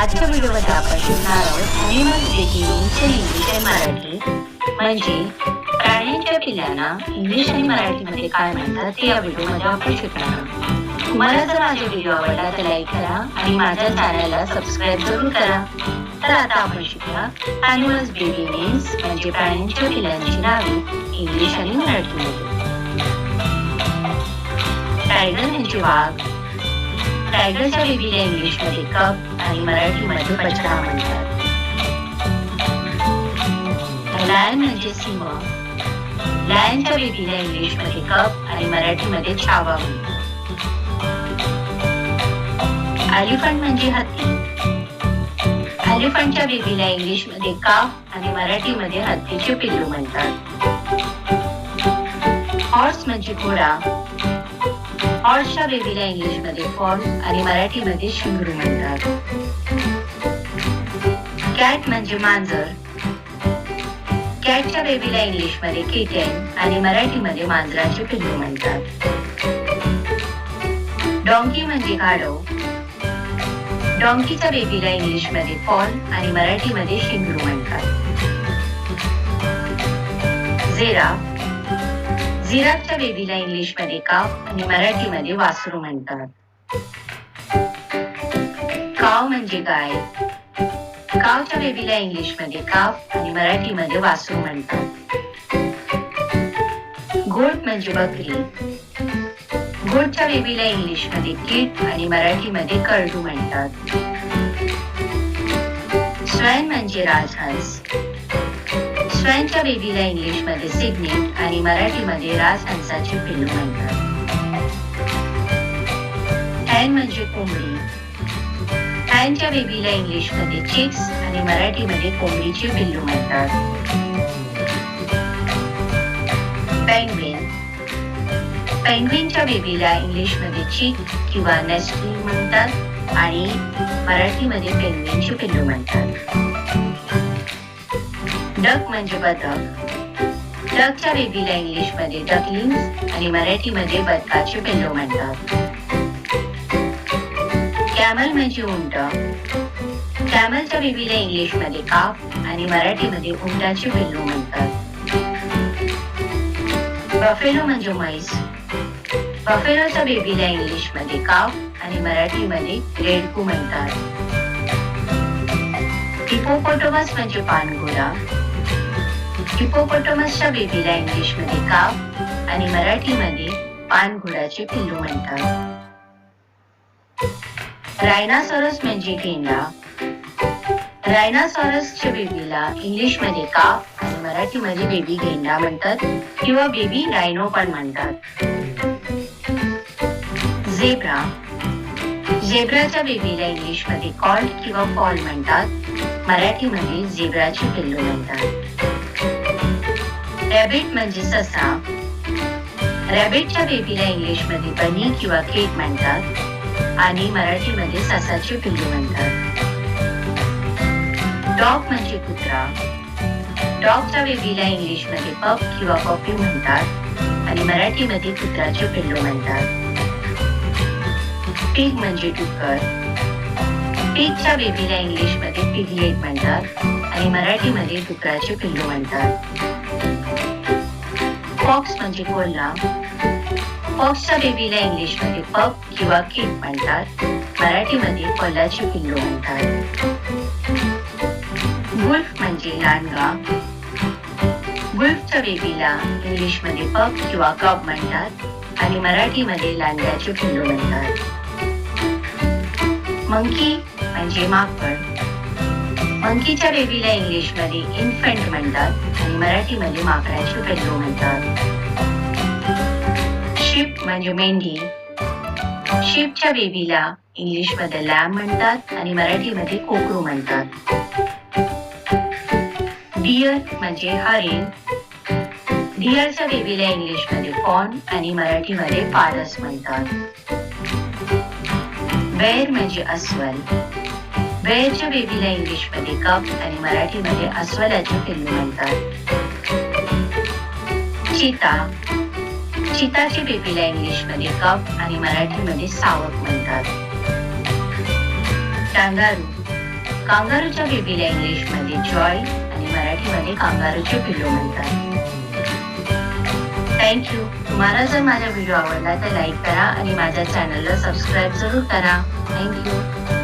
आजच्या व्हिडिओमध्ये आपण शिकणार आहोत ॲनिमल ब्रिथिंगचे इंग्लिश आणि मराठी. म्हणजे प्राण्यांच्या पिल्लांना इंग्लिश आणि मराठीमध्ये काय म्हणतात ते या व्हिडिओमध्ये आपण शिकणार आहोत. तुम्हाला जर माझा व्हिडिओ आवडला तर लाईक करा आणि माझ्या चॅनलला सबस्क्राईब जरूर करा. तर आता आपण शिकूया ॲनिमल्स बेबी नेम्स म्हणजे प्राण्यांच्या पिल्लांची नावे इंग्लिश आणि मराठीमध्ये. टायगर यांची म्हणजे वाघ. टायगरच्या बेबीला इंग्लिशमध्ये कप आणि मराठीमध्ये बछडा म्हणतात. लायन म्हणजे सिंह लायनच्या बेबीला इंग्लिशमध्ये कप आणि मराठीमध्ये छावा म्हणतात. एलिफंट म्हणजे हत्ती. एलिफंटच्या बेबीला इंग्लिशमध्ये काफ आणि मराठीमध्ये हत्तीचे पिल्लू म्हणतात. हॉर्स म्हणजे घोडा. हॉर्सच्या बेबीला इंग्लिशमध्ये फॉल आणि मराठीमध्ये शिंगरू म्हणतात. कॅट म्हणजे मांजर. कॅटच्या बेबीला इंग्लिशमध्ये किटेन आणि मराठीमध्ये मांजराचे पिल्लू म्हणतात. डॉंकी म्हणजे गाढव. डॉंकीच्या बेबीला इंग्लिशमध्ये फॉल आणि मराठीमध्ये शिंगरू म्हणतात. झेरा. झिराफच्या बेबीला इंग्लिशमध्ये काव आणि मराठीमध्ये वासरू म्हणतात. काव म्हणजे गाय कावच्या बेबीला इंग्लिशमध्ये काव आणि मराठीमध्ये वासरू म्हणतात. गोट म्हणजे बकरी. गोटच्या बेबीला इंग्लिशमध्ये किट आणि मराठीमध्ये करडू म्हणतात. स्वयं म्हणजे राजहंस. स्वॅनच्या बेबीला इंग्लिशमध्ये सिग्नी आणि मराठीमध्ये राजहंसाचे पिल्लू म्हणतात. टॅन म्हणजे कोंबडी. टॅनच्या बेबीला इंग्लिशमध्ये चिक्स आणि मराठीमध्ये कोंबडीचे पिल्लू म्हणतात. पेंग्विन पेंग्विनच्या बेबीला इंग्लिशमध्ये चिक किंवा नेस्टिंग म्हणतात आणि मराठीमध्ये पेंग्विनचे पिल्लू म्हणतात. डक म्हणजे बदक. डकच्या बेबीला इंग्लिशमध्ये डकलिंग्स आणि मराठीमध्ये बदकाचे पिल्लू म्हणतात. कॅमल म्हणजे उंट. कॅमलच्या बेबीला इंग्लिशमध्ये काप आणि मराठीमध्ये उंटाचे पिल्लू म्हणतात. बफेलो म्हणजे म्हैस. बफेलोच्या बेबीला इंग्लिशमध्ये काप आणि मराठीमध्ये रेडकू म्हणतात. हिपोपोटोमस म्हणजे पानघोडा हिपोपोटमसच्या बेबीला इंग्लिशमध्ये काव आणि मराठीमध्ये पानघुडाचे पिल्लू म्हणतात. रायनासॉरस म्हणजे गेंडा रायनासॉरसच्या बेबीला इंग्लिशमध्ये काव आणि मराठीमध्ये बेबी गेंडा म्हणतात किंवा बेबी रायनो पण म्हणतात. झेब्रा. झेब्राच्या बेबीला इंग्लिशमध्ये कॉल किंवा फॉल म्हणतात. मराठीमध्ये झेब्राचे पिल्लू म्हणतात. रॅबिट म्हणजे ससा. रॅबिटच्या बेबीला इंग्लिशमध्ये बनी किंवा केक म्हणतात आणि मराठीमध्ये ससाची पिल्लू म्हणतात. डॉग म्हणजे कुत्रा. डॉगच्या बेबीला इंग्लिशमध्ये पप किंवा पप्पी म्हणतात आणि मराठीमध्ये कुत्राचे पिल्लू म्हणतात. पिग म्हणजे डुक्कर. पिगच्या बेबीला इंग्लिशमध्ये पिगलेट म्हणतात आणि मराठीमध्ये डुकराचे पिल्लू म्हणतात. फॉक्स म्हणजे कोल्हा फॉक्सच्या बेबीला इंग्लिशमध्ये पप किंवा किट म्हणतात. मराठीमध्ये कोल्हाची पिल्लू म्हणतात. गुल्फ म्हणजे लांडगा. गुल्फच्या बेबीला इंग्लिशमध्ये पप किंवा कप म्हणतात. आणि मराठीमध्ये लांडग्याचे पिल्लू म्हणतात. मंकी म्हणजे माकड. मंकीच्या बेबीला इंग्लिशमध्ये इन्फंट म्हणतात आणि मराठीमध्ये माकडाचे पिल्लू म्हणतात. शिप म्हणजे मेंढी. शिपच्या बेबीला इंग्लिशमध्ये लॅम म्हणतात आणि मराठीमध्ये कोकरू म्हणतात. डिअर म्हणजे हरिण. डिअरच्या बेबीला इंग्लिशमध्ये फॉन आणि मराठीमध्ये पारस म्हणतात. बेर म्हणजे अस्वल. बेरच्या बेबीला इंग्लिशमध्ये कप आणि मराठीमध्ये अस्वलाचे पिल्लू म्हणतात. चिता. चिताची बेबीला इंग्लिशमध्ये कप आणि मराठीमध्ये सावक म्हणतात. कांगारू. कांगारूच्या बेबीला इंग्लिशमध्ये जॉय आणि मराठीमध्ये कांगारूचे पिल्लू म्हणतात. थँक्यू तुम्हाला जर माझा व्हिडिओ आवडला तर लाईक करा आणि माझ्या चॅनलला सबस्क्राईब जरूर करा. थँक्यू